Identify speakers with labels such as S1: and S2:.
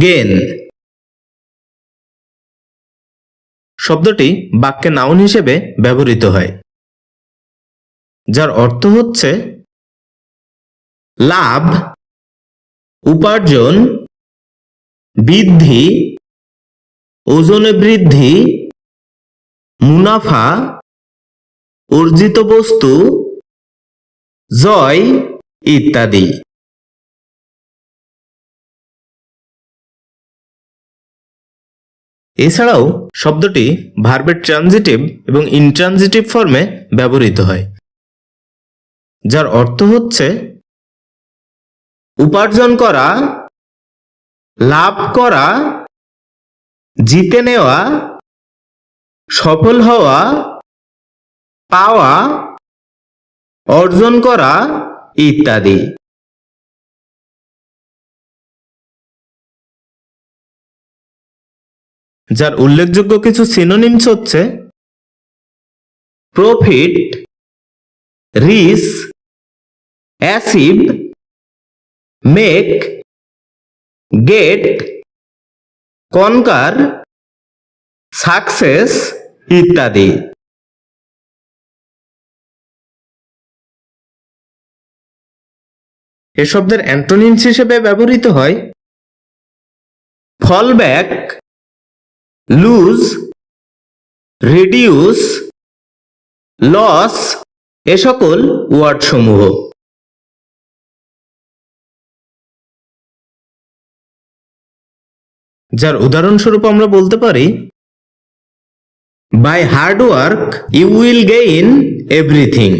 S1: Gain. শব্দটি বাক্যে noun হিসেবে ব্যবহৃত হয়, যার অর্থ হচ্ছে লাভ, উপার্জন, বৃদ্ধি, ওজনে বৃদ্ধি, মুনাফা, অর্জিত বস্তু, জয় ইত্যাদি। এছাড়াও শব্দটি ভার্বের ট্রানজিটিভ এবং ইনট্রানজিটিভ ফর্মে ব্যবহৃত হয়, যার অর্থ হচ্ছে উপার্জন করা, লাভ করা, জিতে নেওয়া, সফল হওয়া, পাওয়া, অর্জন করা ইত্যাদি। যার উল্লেখযোগ্য কিছু সিনোনিমস হচ্ছে profit reach achieve make get conquer success ইত্যাদি। এ শব্দের অ্যান্টোনিমস হিসেবে ব্যবহৃত হয় fall back lose reduce loss এ সকল ওয়ার্ড সমূহ। যার উদাহরণস্বরূপ আমরা বলতে পারি by hard work you will gain everything